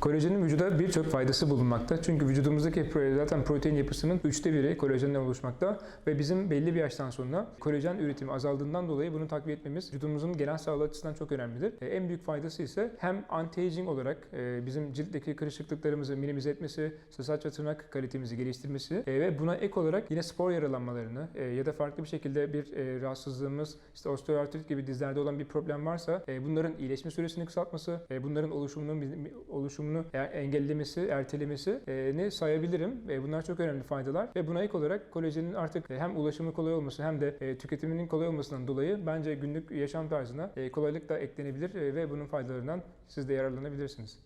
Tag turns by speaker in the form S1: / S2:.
S1: Kolajenin vücuda birçok faydası bulunmakta. Çünkü vücudumuzdaki zaten protein yapısının üçte biri kolajenden oluşmakta ve bizim belli bir yaştan sonra kolajen üretimi azaldığından dolayı bunu takviye etmemiz vücudumuzun genel sağlığı açısından çok önemlidir. E, en büyük faydası ise hem anti-aging olarak e, bizim ciltteki kırışıklıklarımızı minimize etmesi, saç ve tırnak kalitemizi geliştirmesi e, ve buna ek olarak yine spor yaralanmalarını ya da farklı bir şekilde bir rahatsızlığımız, işte osteoartrit gibi dizlerde olan bir problem varsa bunların iyileşme süresini kısaltması, bunların oluşumunu oluşumunu e- engellemesi, ertelemesi e, ne sayabilirim. E, bunlar çok önemli faydalar ve buna ek olarak kolajenin artık hem ulaşımı kolay olması hem de tüketiminin kolay olmasından dolayı bence günlük yaşam tarzına kolaylık da eklenebilir ve bunun faydalarından siz de yararlanabilirsiniz.